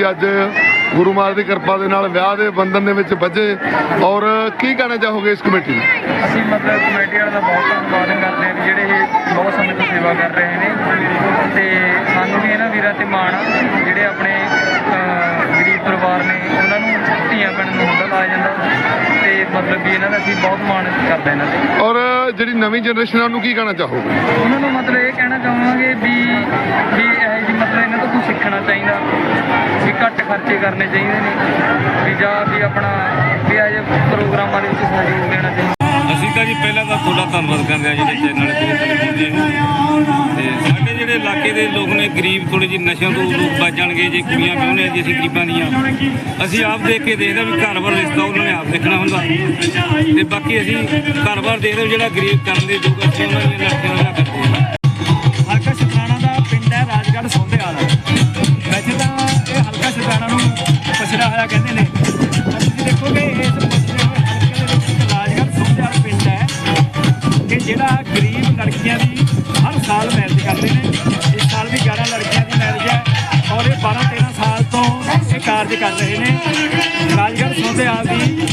ਵੀ ਅੱਜ ਗੁਰੂ ਮਹਾਰਾਜ ਦੀ ਕਿਰਪਾ ਦੇ ਨਾਲ ਵਿਆਹ ਦੇ ਬੰਧਨ ਦੇ ਵਿੱਚ ਬੱਝੇ ਔਰ ਕੀ ਕਹਿਣਾ ਚਾਹੋਗੇ ਇਸ ਕਮੇਟੀ ਨੂੰ? ਅਸੀਂ ਮਤਲਬ ਕਮੇਟੀ ਵਾਲਿਆਂ ਦਾ ਬਹੁਤ ਧੰਨਵਾਦ ਕਰਦੇ ਹਾਂ ਜਿਹੜੇ ਇਹ ਬਹੁਤ ਸਮੇਂ ਤੋਂ ਸੇਵਾ ਕਰ ਰਹੇ ਨੇ। ਤੇ ਸਾਨੂੰ ਵੀ ਇਹਨਾਂ ਵੀਰਾਂ ਤੇ ਮਾਣ ਆ ਜਿਹੜੇ ਆਪਣੇ ਗਰੀਬ ਪਰਿਵਾਰ ਨੇ ਉਹਨਾਂ ਨੂੰ ਧੀਆਂ ਭੈਣਾਂ ਨੂੰ ਹੁੰਦਾ ਲਾਇਆ ਜਾਂਦਾ। ਤੇ ਮਤਲਬ ਵੀ ਇਹਨਾਂ ਦਾ ਅਸੀਂ ਬਹੁਤ ਮਾਣ ਕਰਦੇ ਹਾਂ ਇਹਨਾਂ ਤੇ। ਔਰ ਜਿਹੜੀ ਨਵੀਂ ਜਨਰੇਸ਼ਨ ਉਹਨੂੰ ਕੀ ਕਹਿਣਾ ਚਾਹੋਗੇ? ਉਹਨਾਂ ਨੂੰ ਮਤਲਬ ਇਹ ਕਹਿਣਾ ਚਾਹਾਂਗੇ ਵੀ ਘੱਟ ਕਰਨੇ ਚਾਹੀਦੇ ਨੇ ਵੀ ਜਾਂ ਵੀ ਆਪਣਾ ਵੀ ਇਹ ਪ੍ਰੋਗਰਾਮਾਂ ਦੇ ਵਿੱਚ ਸਹਿਯੋਗ ਦੇਣਾ ਚਾਹੀਦਾ। ਅਸੀਂ ਤਾਂ ਜੀ ਪਹਿਲਾਂ ਤਾਂ ਤੁਹਾਡਾ ਧੰਨਵਾਦ ਕਰਦੇ ਹਾਂ ਜਿਹੜੇ ਚੈਨਲ ਤੇ television ਤੇ ਸਾਡੇ ਜਿਹੜੇ ਇਲਾਕੇ ਦੇ ਲੋਕ ਨੇ, ਗਰੀਬ ਥੋੜੇ ਜਿਹੇ ਨਸ਼ਿਆਂ ਤੋਂ ਲੋਕ ਬਚ ਜਾਣਗੇ, ਜੇ ਕੁੜੀਆਂ ਵਿਆਹੁਣੇ ਜੀ ਅਸੀਂ ਗਰੀਬਾਂ ਦੀਆਂ। ਅਸੀਂ ਆਪ ਦੇਖ ਕੇ ਦੇਖਦੇ ਹਾਂ ਵੀ ਘਰ-ਬਾਰ ਰਿਸ਼ਤਾ ਉਹਨਾਂ ਨੇ ਆਪ ਦੇਖਣਾ ਹੁੰਦਾ। ਤੇ ਬਾਕੀ ਅਸੀਂ ਘਰ-ਬਾਰ ਦੇਖਦੇ ਵੀ ਜਿਹੜਾ ਗਰੀਬ ਕਰਨ ਦੇ ਯੋਗ ਅਸੀਂ ਉਹਨਾਂ ਦੀਆਂ ਲੜਕੀਆਂ ਦਾ ਕਰਦੇ ਜਿਹੜਾ ਗਰੀਬ ਲੜਕੀਆਂ ਦੀ ਹਰ ਸਾਲ ਮੈਰਿਜ ਕਰਦੇ ਨੇ। ਇਸ ਸਾਲ ਵੀ 11 ਲੜਕੀਆਂ ਦੀ ਮੈਰਿਜ ਹੈ ਔਰ ਇਹ 12 13 ਸਾਲ ਤੋਂ ਇਹ ਕਾਰਜ ਕਰ ਰਹੇ ਨੇ। ਰਾਜਗੜ੍ਹ ਸੌਂਦੇ ਵਾਲਾ ਦੀ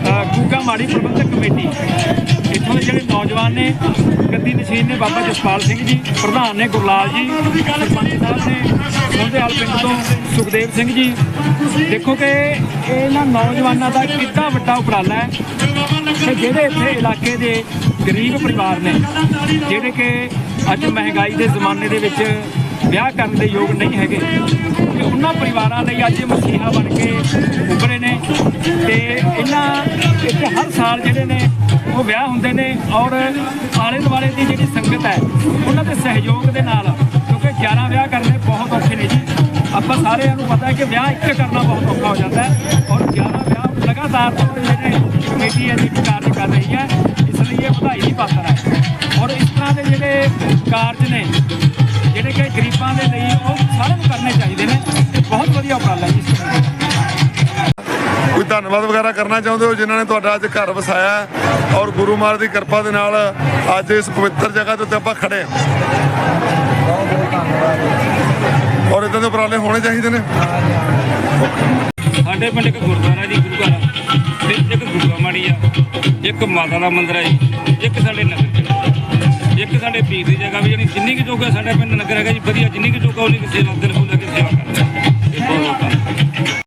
ਅ, ਗੁੱਗਾ ਮਾੜੀ ਪ੍ਰਬੰਧਕ ਕਮੇਟੀ। ਇੱਥੋਂ ਦੇ ਜਿਹੜੇ ਨੌਜਵਾਨ ਨੇ ਗੱਦੀ ਨਸ਼ੀਨ ਨੇ ਬਾਬਾ ਜਸਪਾਲ ਸਿੰਘ ਜੀ ਪ੍ਰਧਾਨ ਨੇ ਗੁਰਲਾਲ ਜੀ ਸਰਪੰਚ ਸਾਹਿਬ ਨੇ ਸੋਂਦੇਵਾਲ ਪਿੰਡ ਤੋਂ ਸੁਖਦੇਵ ਸਿੰਘ ਜੀ। ਦੇਖੋ ਕਿ ਇਹਨਾਂ ਨੌਜਵਾਨਾਂ ਦਾ ਕਿੰਨਾ ਵੱਡਾ ਉਪਰਾਲਾ ਹੈ ਕਿ ਜਿਹੜੇ ਇੱਥੇ ਇਲਾਕੇ ਦੇ ਗਰੀਬ ਪਰਿਵਾਰ ਨੇ, ਜਿਹੜੇ ਕਿ ਅੱਜ ਮਹਿੰਗਾਈ ਦੇ ਜ਼ਮਾਨੇ ਦੇ ਵਿੱਚ ਵਿਆਹ ਕਰਨ ਦੇ ਯੋਗ ਨਹੀਂ ਹੈਗੇ, ਤੇ ਉਹਨਾਂ ਪਰਿਵਾਰਾਂ ਲਈ ਅੱਜ ਮਸੀਹਾ ਬਣ ਕੇ ਉੱਭਰੇ ਨੇ ਤੇ ਇਹਨਾਂ ਇੱਥੇ ਹਰ ਸਾਲ ਜਿਹੜੇ ਨੇ ਉਹ ਵਿਆਹ ਹੁੰਦੇ ਨੇ ਔਰ ਆਲੇ ਦੁਆਲੇ ਦੀ ਜਿਹੜੀ ਸੰਗਤ ਹੈ, ਉਹਨਾਂ ਦੇ ਸਹਿਯੋਗ ਦੇ ਨਾਲ, ਕਿਉਂਕਿ 11 ਵਿਆਹ ਕਰਨੇ ਬਹੁਤ ਔਖੇ ਨੇ ਜੀ। ਆਪਾਂ ਸਾਰਿਆਂ ਨੂੰ ਪਤਾ ਹੈ ਕਿ ਵਿਆਹ ਇੱਕ ਕਰਨਾ ਬਹੁਤ ਔਖਾ ਹੋ ਜਾਂਦਾ ਹੈ ਔਰ 11 ਵਿਆਹ ਲਗਾਤਾਰ ਜਿਹੜੇ ਕਮੇਟੀ ਹੈ, ਜਿਹੜੀ ਕਾਰਜ ਕਰ ਰਹੀ ਹੈ ਪਾਤਰ ਹੈ। ਔਰ ਇਸ ਤਰ੍ਹਾਂ ਦੇ ਜਿਹੜੇ ਕਾਰਜ ਨੇ ਜਿਹੜੇ ਕਿ ਗਰੀਬਾਂ ਦੇ ਲਈ ਉਹ ਸਾਰਿਆਂ ਨੂੰ ਕਰਨੇ ਚਾਹੀਦੇ ਨੇ ਇਹ ਬਹੁਤ ਵਧੀਆ ਉਪਰਾਲਾ ਜੀ ਕੋਈ ਧੰਨਵਾਦ ਵਗੈਰਾ ਕਰਨਾ ਚਾਹੁੰਦੇ ਹੋ ਜਿਨ੍ਹਾਂ ਨੇ ਤੁਹਾਡਾ ਅੱਜ ਘਰ ਵਸਾਇਆ ਔਰ ਗੁਰੂ ਮਹਾਰਾਜ ਦੀ ਕਿਰਪਾ ਦੇ ਨਾਲ ਅੱਜ ਇਸ ਪਵਿੱਤਰ ਜਗ੍ਹਾ ਦੇ ਉੱਤੇ ਆਪਾਂ ਖੜੇ ਹਾਂ? ਔਰ ਇਦਾਂ ਦੇ ਉਪਰਾਲੇ ਹੋਣੇ ਚਾਹੀਦੇ ਨੇ? ਸਾਡੇ ਪਿੰਡ ਇੱਕ ਗੁਰਦੁਆਰਾ ਇੱਕ ਮਾਤਾ ਦਾ ਮੰਦਿਰ ਹੈ ਜੀ, ਇੱਕ ਸਾਡੇ ਨਗਰ ਚ। ਇੱਕ ਸਾਡੇ ਪੀਰ ਦੀ ਜਗ੍ਹਾ ਵੀ ਜਿਹੜੀ ਜਿੰਨੀ ਕੁ ਜੋਗਾ ਸਾਡਾ ਪਿੰਡ ਨਗਰ ਹੈਗਾ ਜੀ, ਵਧੀਆ ਜਿੰਨੀ ਕੁ ਜੋਗਾ ਉਨੀ ਕਿਸੇ ਸੇਵਾ ਦਿਲ ਖੁੱਲ੍ਹ ਕੇ ਸੇਵਾ ਕਰਦਾ